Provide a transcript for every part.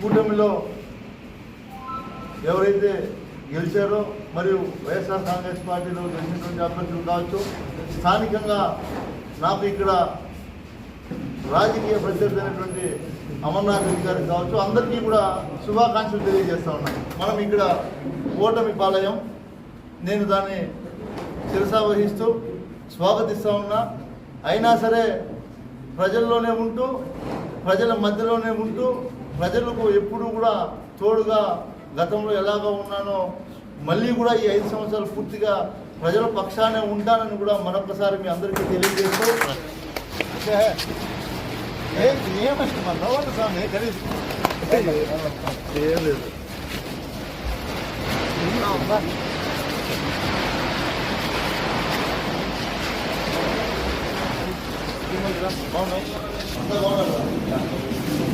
కూటమిలో ఎవరైతే గెలిచారో మరియు వైఎస్ఆర్ కాంగ్రెస్ పార్టీలో గెలిచినటువంటి అభ్యర్థులు కావచ్చు స్థానికంగా నాకు ఇక్కడ రాజకీయ ప్రత్యర్థి అయినటువంటి అమర్నాథ్ రెడ్డి గారికి కావచ్చు అందరికీ కూడా శుభాకాంక్షలు తెలియజేస్తా ఉన్నాను మనం ఇక్కడ ఓటమి పాలయం. నేను దాన్ని శిరసా వహిస్తూ స్వాగతిస్తా ఉన్నా. అయినా సరే ప్రజల్లోనే ఉంటూ ప్రజల మధ్యలోనే ఉంటూ ప్రజలకు ఎప్పుడూ కూడా తోడుగా గతంలో ఎలాగో ఉన్నానో మళ్ళీ కూడా ఈ ఐదు సంవత్సరాలు పూర్తిగా ప్రజల పక్షానే ఉంటానని కూడా మరొకసారి మీ అందరికీ తెలియజేస్తూ బాగున్నాయి? అంతా బాగున్నారా?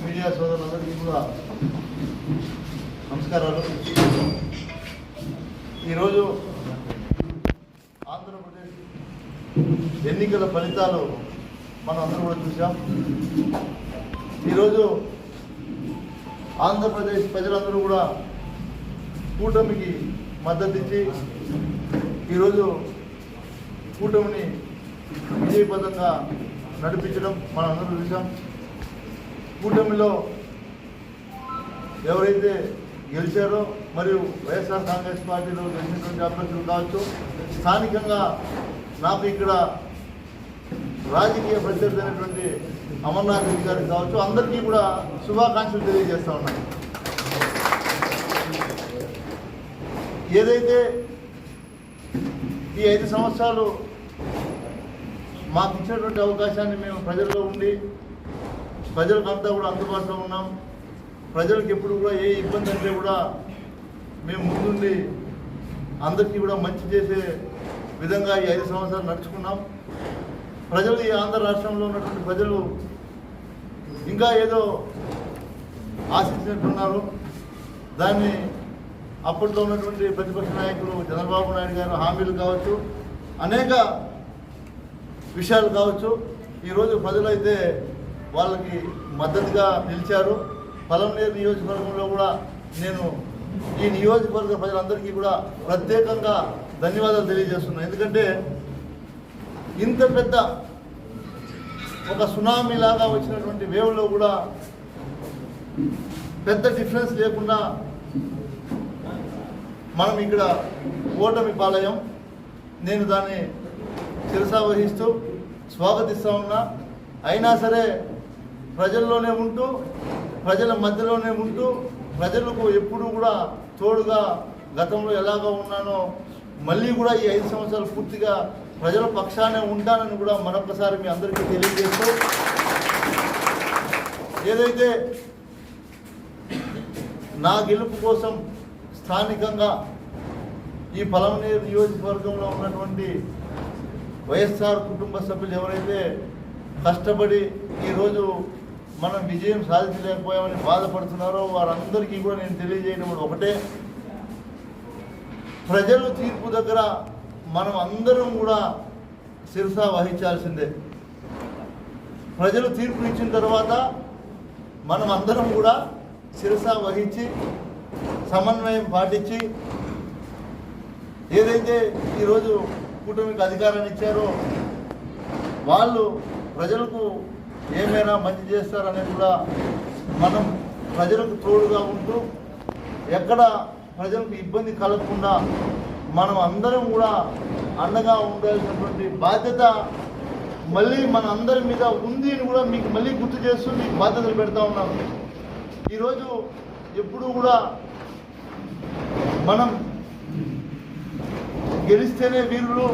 మీడియా సోదరులందరికీ కూడా నమస్కారాలు. ఈరోజు ఆంధ్రప్రదేశ్ ఎన్నికల ఫలితాలు మనం అందరం కూడా చూసాం ఈరోజు ఆంధ్రప్రదేశ్ ప్రజలందరూ కూడా కూటమికి మద్దతు ఇచ్చి ఈరోజు కూటమిని విజయపదంగా నడిపించడం మనందరూ చూసాం కూటమిలో ఎవరైతే గెలిచారో మరియు వైఎస్ఆర్ కాంగ్రెస్ పార్టీలో గెలిచినటువంటి అభ్యర్థులు కావచ్చు స్థానికంగా నాకు ఇక్కడ రాజకీయ ప్రత్యర్థి అయినటువంటి అమర్నాథ్ రెడ్డి గారికి కావచ్చు అందరికీ కూడా శుభాకాంక్షలు తెలియజేస్తా ఉన్నాను. ఏదైతే ఈ ఐదు సంవత్సరాలు మాకు ఇచ్చినటువంటి అవకాశాన్ని మేము ప్రజల్లో ఉండి ప్రజలకంతా కూడా అందుబాటులో ఉన్నాం. ప్రజలకు ఎప్పుడు కూడా ఏ ఇబ్బంది అంటే కూడా మేము ముందుండి అందరికీ కూడా మంచి చేసే విధంగా ఈ ఐదు సంవత్సరాలు నడుచుకున్నాం. ప్రజలు ఈ ఆంధ్ర రాష్ట్రంలో ఉన్నటువంటి ప్రజలు ఇంకా ఏదో ఆశించినట్టున్నారు. దాన్ని అప్పట్లో ఉన్నటువంటి ప్రతిపక్ష నాయకులు చంద్రబాబు నాయుడు గారు హామీలు కావచ్చు అనేక విషయాలు కావచ్చు. ఈరోజు ప్రజలైతే వాళ్ళకి మద్దతుగా నిలిచారు. పలంనేరు నియోజకవర్గంలో కూడా నేను ఈ నియోజకవర్గ ప్రజలందరికీ కూడా ప్రత్యేకంగా ధన్యవాదాలు తెలియజేస్తున్నాను. ఎందుకంటే ఇంత పెద్ద ఒక సునామీ లాగా వచ్చినటువంటి వేవ్లో కూడా పెద్ద డిఫరెన్స్ లేకుండా మనం ఇక్కడ ఓటమి పాలయం. నేను దాన్ని శిరసావహిస్తూ వహిస్తూ స్వాగతిస్తా ఉన్నా. అయినా సరే ప్రజల్లోనే ఉంటూ ప్రజల మధ్యలోనే ఉంటూ ప్రజలకు ఎప్పుడూ కూడా తోడుగా గతంలో ఎలాగా ఉన్నానో మళ్ళీ కూడా ఈ ఐదు సంవత్సరాలు పూర్తిగా ప్రజల పక్షానే ఉంటానని కూడా మరొకసారి మీ అందరికీ తెలియజేస్తూ ఏదైతే నా గెలుపు కోసం స్థానికంగా ఈ పలమనేరు నియోజకవర్గంలో ఉన్నటువంటి వైఎస్ఆర్ కుటుంబ సభ్యులు ఎవరైతే కష్టపడి ఈరోజు మనం విజయం సాధించలేకపోయామని బాధపడుతున్నారో వారందరికీ కూడా నేను తెలియజేయడం ఒకటే. ప్రజలు తీర్పు దగ్గర మనం అందరం కూడా శిరస వహించాల్సిందే. ప్రజలు తీర్పు ఇచ్చిన తర్వాత మనం అందరం కూడా శిరస వహించి సమన్వయం పాటించి ఏదైతే ఈరోజు కూటమికి అధికారాన్ని ఇచ్చారో వాళ్ళు ప్రజలకు ఏమైనా మంచి చేస్తారనేది కూడా మనం ప్రజలకు తోడుగా ఉంటూ ఎక్కడ ప్రజలకు ఇబ్బంది కలగకుండా మనం అందరం కూడా అండగా ఉండాల్సినటువంటి బాధ్యత మళ్ళీ మన అందరి మీద ఉంది అని కూడా మీకు మళ్ళీ గుర్తు చేస్తూ మీకు బాధ్యతలు పెడతా ఉన్నాను. ఈరోజు ఎప్పుడు కూడా మనం గెలిస్తేనే వీరులు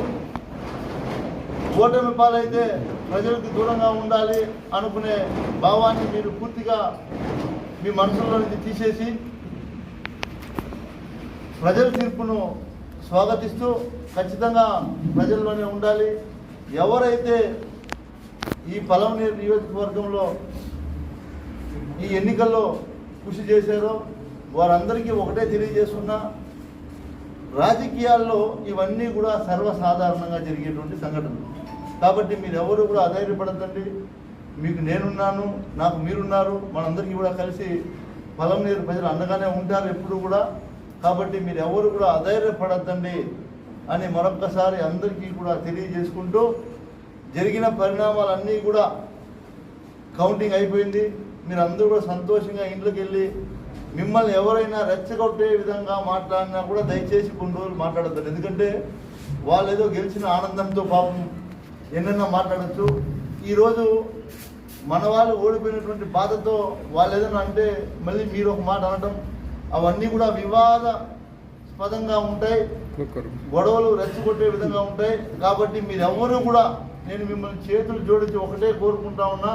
ఓటమి పాలైతే ప్రజలకు దూరంగా ఉండాలి అనుకునే భావాన్ని మీరు పూర్తిగా మీ మనసులో నుంచి తీసేసి ప్రజల తీర్పును స్వాగతిస్తూ ఖచ్చితంగా ప్రజల్లోనే ఉండాలి. ఎవరైతే ఈ పలమనేరు నియోజకవర్గంలో ఈ ఎన్నికల్లో కృషి చేశారో వారందరికీ ఒకటే తెలియజేస్తున్నా రాజకీయాల్లో ఇవన్నీ కూడా సర్వసాధారణంగా జరిగేటువంటి సంఘటనలు. కాబట్టి మీరు ఎవరు కూడా అధైర్యపడద్దండి. మీకు నేనున్నాను నాకు మీరున్నారు మనందరికీ కూడా కలిసి పొలం నీరు ప్రజలు అండగానే ఉంటారు ఎప్పుడు కూడా. కాబట్టి మీరు ఎవరు కూడా అధైర్యపడద్దండి అని మరొక్కసారి అందరికీ కూడా తెలియజేసుకుంటూ జరిగిన పరిణామాలన్నీ కూడా కౌంటింగ్ అయిపోయింది. మీరు అందరూ కూడా సంతోషంగా ఇంట్లోకి వెళ్ళి మిమ్మల్ని ఎవరైనా రెచ్చగొట్టే విధంగా మాట్లాడినా కూడా దయచేసి కొన్ని రోజులు మాట్లాడతారు ఎందుకంటే వాళ్ళు ఏదో గెలిచిన ఆనందంతో పాపం ఎన్నెన్నో మాట్లాడచ్చు. ఈరోజు మన వాళ్ళు ఓడిపోయినటువంటి బాధతో వాళ్ళు ఏదైనా అంటే మళ్ళీ మీరు ఒక మాట అనడం అవన్నీ కూడా వివాదస్పదంగా ఉంటాయి. గొడవలు రెచ్చగొట్టే విధంగా ఉంటాయి. కాబట్టి మీరెవరూ కూడా నేను మిమ్మల్ని చేతులు జోడించి ఒకటే కోరుకుంటా ఉన్నా.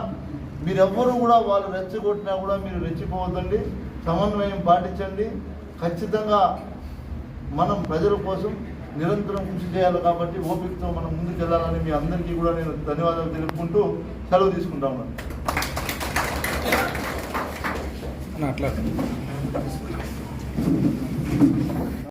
మీరెవ్వరూ కూడా వాళ్ళు రెచ్చగొట్టినా కూడా మీరు రెచ్చిపోవద్దండి సమన్వయం పాటించండి. ఖచ్చితంగా మనం ప్రజల కోసం నిరంతరం కృషి చేయాలి కాబట్టి ఓపికతో మనం ముందుకు వెళ్ళాలని మీ అందరికీ కూడా నేను ధన్యవాదాలు తెలుపుకుంటూ సెలవు తీసుకుంటా ఉన్నాను. అట్లా.